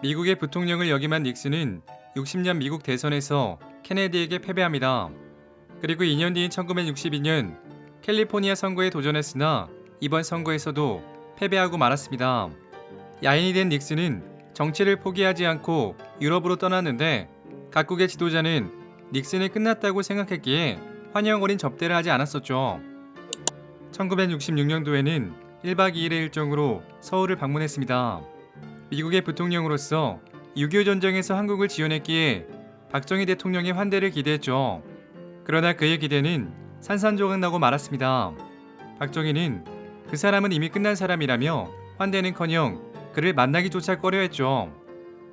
미국의 부통령을 역임한 닉슨은 60년 미국 대선에서 케네디에게 패배합니다. 그리고 2년 뒤인 1962년 캘리포니아 선거에 도전했으나 이번 선거에서도 패배하고 말았습니다. 야인이 된 닉슨은 정치를 포기하지 않고 유럽으로 떠났는데 각국의 지도자는 닉슨이 끝났다고 생각했기에 환영 어린 접대를 하지 않았었죠. 1966년도에는 1박 2일의 일정으로 서울을 방문했습니다. 미국의 부통령으로서 6.25 전쟁에서 한국을 지원했기에 박정희 대통령의 환대를 기대했죠. 그러나 그의 기대는 산산조각 나고 말았습니다. 박정희는 그 사람은 이미 끝난 사람이라며 환대는커녕 그를 만나기조차 꺼려했죠.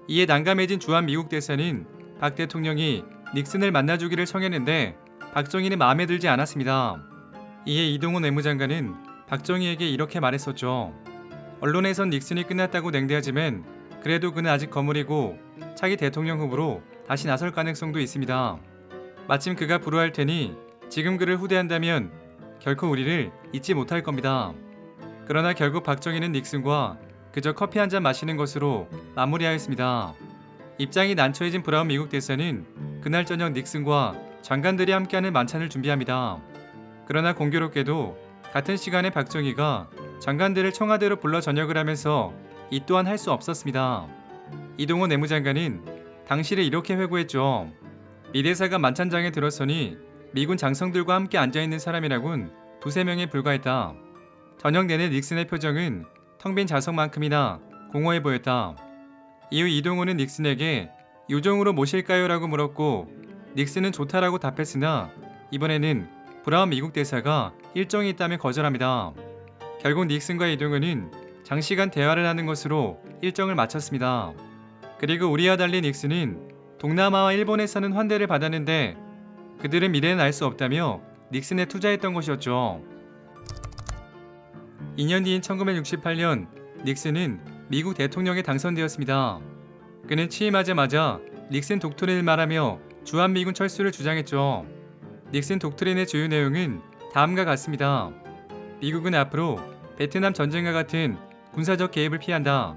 이에 난감해진 주한 미국 대사는 박 대통령이 닉슨을 만나주기를 청했는데 박정희는 마음에 들지 않았습니다. 이에 이동훈 외무장관은 박정희에게 이렇게 말했었죠. 언론에선 닉슨이 끝났다고 냉대하지만 그래도 그는 아직 거물이고 차기 대통령 후보로 다시 나설 가능성도 있습니다. 마침 그가 불허할 테니 지금 그를 후대한다면 결코 우리를 잊지 못할 겁니다. 그러나 결국 박정희는 닉슨과 그저 커피 한 잔 마시는 것으로 마무리하였습니다. 입장이 난처해진 브라운 미국 대사는 그날 저녁 닉슨과 장관들이 함께하는 만찬을 준비합니다. 그러나 공교롭게도 같은 시간에 박정희가 장관들을 청와대로 불러 전역을 하면서 이 또한 할 수 없었습니다. 이동호 내무장관은 당시를 이렇게 회고했죠. 이 대사가 만찬장에 들어서니 미군 장성들과 함께 앉아있는 사람이라곤 두세 명에 불과했다. 저녁 내내 닉슨의 표정은 텅 빈 좌석만큼이나 공허해 보였다. 이후 이동호는 닉슨에게 요정으로 모실까요? 라고 물었고 닉슨은 좋다라고 답했으나 이번에는 브라운 미국 대사가 일정이 있다며 거절합니다. 결국 닉슨과 이동호는 장시간 대화를 하는 것으로 일정을 마쳤습니다. 그리고 우리와 달리 닉슨은 동남아와 일본에 사는 환대를 받았는데 그들은 미래는 알 수 없다며 닉슨에 투자했던 것이었죠. 2년 뒤인 1968년 닉슨은 미국 대통령에 당선되었습니다. 그는 취임하자마자 닉슨 독트린을 말하며 주한미군 철수를 주장했죠. 닉슨 독트린의 주요 내용은 다음과 같습니다. 미국은 앞으로 베트남 전쟁과 같은 군사적 개입을 피한다.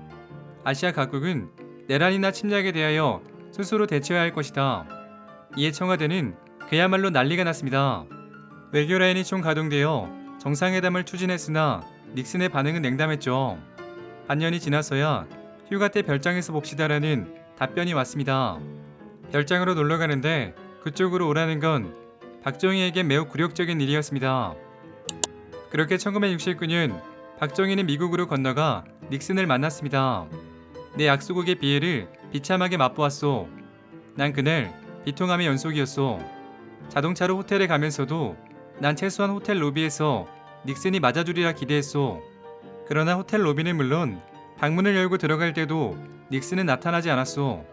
아시아 각국은 내란이나 침략에 대하여 스스로 대처해야 할 것이다. 이에 청와대는 그야말로 난리가 났습니다. 외교 라인이 총 가동되어 정상회담을 추진했으나 닉슨의 반응은 냉담했죠. 반년이 지나서야 휴가 때 별장에서 봅시다라는 답변이 왔습니다. 별장으로 놀러 가는데 그쪽으로 오라는 건 박정희에게 매우 굴욕적인 일이었습니다. 그렇게 1969년 박정희는 미국으로 건너가 닉슨을 만났습니다. 내 약소국의 비애를 비참하게 맛보았소. 난 그날 비통함의 연속이었소. 자동차로 호텔에 가면서도 난 최소한 호텔 로비에서 닉슨이 맞아주리라 기대했소. 그러나 호텔 로비는 물론 방문을 열고 들어갈 때도 닉슨은 나타나지 않았소.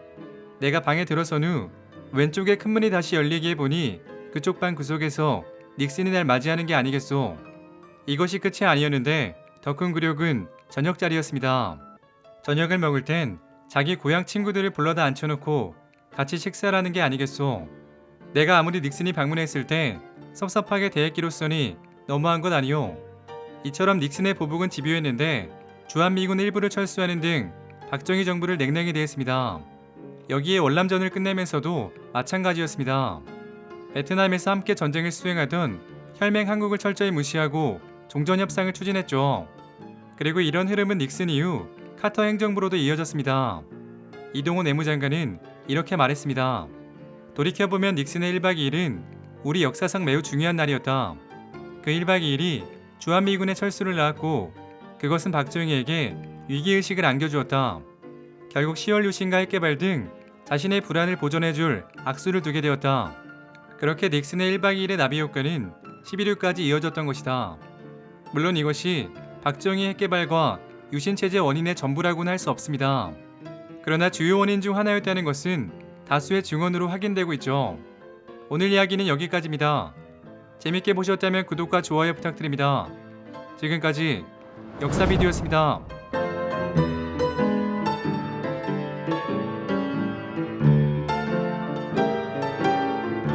내가 방에 들어선 후 왼쪽에 큰 문이 다시 열리기에 보니 그쪽 방 구석에서 닉슨이 날 맞이하는 게 아니겠소. 이것이 끝이 아니었는데 더 큰 굴욕은 저녁 자리였습니다. 저녁을 먹을 땐 자기 고향 친구들을 불러다 앉혀놓고 같이 식사를 하는 게 아니겠소. 내가 아무리 닉슨이 방문했을 때 섭섭하게 대했기로써니 너무한 것 아니오. 이처럼 닉슨의 보복은 집요했는데 주한미군 일부를 철수하는 등 박정희 정부를 냉랭히 대했습니다. 여기에 월남전을 끝내면서도 마찬가지였습니다. 베트남에서 함께 전쟁을 수행하던 혈맹 한국을 철저히 무시하고 종전 협상을 추진했죠. 그리고 이런 흐름은 닉슨 이후 카터 행정부로도 이어졌습니다. 이동호 내무장관은 이렇게 말했습니다. 돌이켜보면 닉슨의 1박 2일은 우리 역사상 매우 중요한 날이었다. 그 1박 2일이 주한미군의 철수를 낳았고 그것은 박정희에게 위기의식을 안겨주었다. 결국 10월 유신과 핵개발 등 자신의 불안을 보존해줄 악수를 두게 되었다. 그렇게 닉슨의 1박 2일의 나비 효과는 11일까지 이어졌던 것이다. 물론 이것이 박정희 핵개발과 유신체제 원인의 전부라고는 할 수 없습니다. 그러나 주요 원인 중 하나였다는 것은 다수의 증언으로 확인되고 있죠. 오늘 이야기는 여기까지입니다. 재밌게 보셨다면 구독과 좋아요 부탁드립니다. 지금까지 역사 비디오였습니다.